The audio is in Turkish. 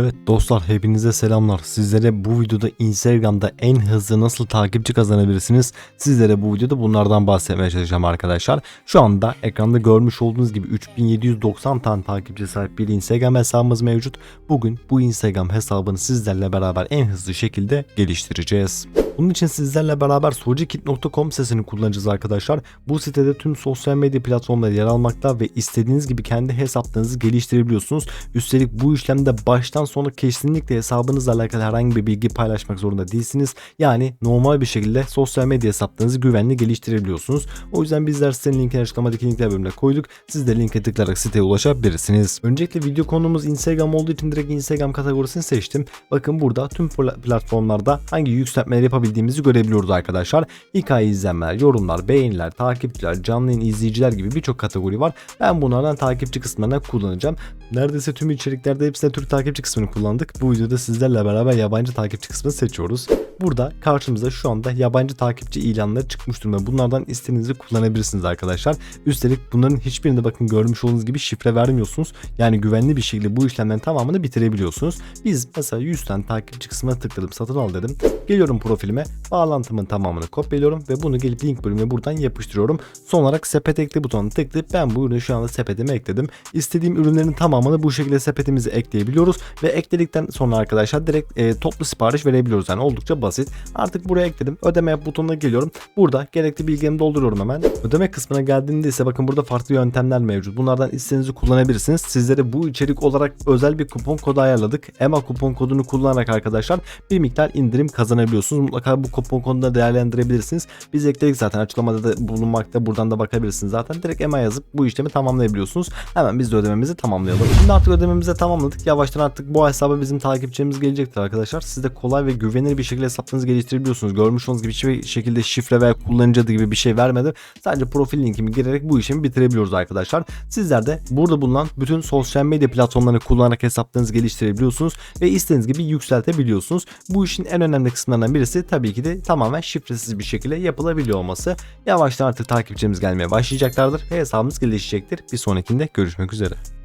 Evet dostlar hepinize selamlar. Sizlere bu videoda Instagram'da en hızlı nasıl takipçi kazanabilirsiniz? Sizlere bu videoda bunlardan bahsetmeye çalışacağım arkadaşlar. Şu anda ekranda görmüş olduğunuz gibi 3790 tane takipçi sahip bir Instagram hesabımız mevcut. Bugün bu Instagram hesabını sizlerle beraber en hızlı şekilde geliştireceğiz. Bunun için sizlerle beraber socikit.com sitesini kullanacağız arkadaşlar. Bu sitede tüm sosyal medya platformları yer almakta ve istediğiniz gibi kendi hesaplarınızı geliştirebiliyorsunuz. Üstelik bu işlemde baştan sona kesinlikle hesabınızla alakalı herhangi bir bilgi paylaşmak zorunda değilsiniz. Yani normal bir şekilde sosyal medya hesaplarınızı güvenli geliştirebiliyorsunuz. O yüzden bizler sitenin linkini açıklamadaki linkler bölümüne koyduk. Siz de linke tıklayarak siteye ulaşabilirsiniz. Öncelikle video konumuz Instagram olduğu için direkt Instagram kategorisini seçtim. Bakın burada tüm pla- platformlarda hangi yükseltmeleri yapabildiğimizi görebiliyoruz arkadaşlar. Hikaye izlenmeler, yorumlar, beğeniler, takipçiler, canlı yayın izleyiciler gibi birçok kategori var. Ben bunlardan takipçi kısımlarına kullanacağım. Neredeyse tüm içeriklerde hepsine Türk takipçi kısmını kullandık. Bu videoda sizlerle beraber yabancı takipçi kısmını seçiyoruz. Burada karşımıza şu anda yabancı takipçi ilanları çıkmış durumda. Bunlardan istediğinizi kullanabilirsiniz arkadaşlar. Üstelik bunların hiçbirinde bakın görmüş olduğunuz gibi şifre vermiyorsunuz. Yani güvenli bir şekilde bu işlemlerin tamamını bitirebiliyorsunuz. Biz mesela 100 tane takipçi kısmına tıkladım satın al dedim. Geliyorum profilime bağlantımın tamamını kopyalıyorum ve bunu gelip link bölümüne buradan yapıştırıyorum. Son olarak sepet ekle butonuna tıklayıp ben bu ürünü şu anda sepetime ekledim. İstediğim ürünlerin tamamını bu şekilde sepetimize ekleyebiliyoruz ve ekledikten sonra arkadaşlar direkt e, toplu sipariş verebiliyoruz. Yani oldukça basit. Artık buraya ekledim. Ödeme butonuna geliyorum. Burada gerekli bilgilerimi dolduruyorum hemen. Ödeme kısmına geldiğinde ise bakın burada farklı yöntemler mevcut. Bunlardan istediğinizi kullanabilirsiniz. Sizlere bu içerik olarak özel bir kupon kodu ayarladık. EMA kupon kodunu kullanarak arkadaşlar bir miktar indirim kazanabiliyorsunuz. Mutlaka bu kupon kodunu da değerlendirebilirsiniz. Biz ekledik zaten açıklamada da bulunmakta. Buradan da bakabilirsiniz zaten. Direkt EMA yazıp bu işlemi tamamlayabiliyorsunuz. Hemen biz de ödememizi tamamlayalım. Şimdi artık ödememizi de tamamladık. Yavaştan artık bu hesaba bizim takipçilerimiz gelecektir arkadaşlar. Siz de kolay ve güvenilir bir şekilde hesaplarınızı geliştirebiliyorsunuz. Görmüş olduğunuz gibi hiçbir şekilde şifre veya kullanıcı adı gibi bir şey vermedi. Sadece profil linkimi girerek bu işlemi bitirebiliyoruz arkadaşlar. Sizler de burada bulunan bütün sosyal medya platformlarını kullanarak hesaplarınızı geliştirebiliyorsunuz ve istediğiniz gibi yükseltebiliyorsunuz. Bu işin en önemli kısımlarından birisi tabii ki de tamamen şifresiz bir şekilde yapılabiliyor olması. Yavaştan artık takipçimiz gelmeye başlayacaklardır ve hesabımız gelişecektir. Bir sonrakinde görüşmek üzere.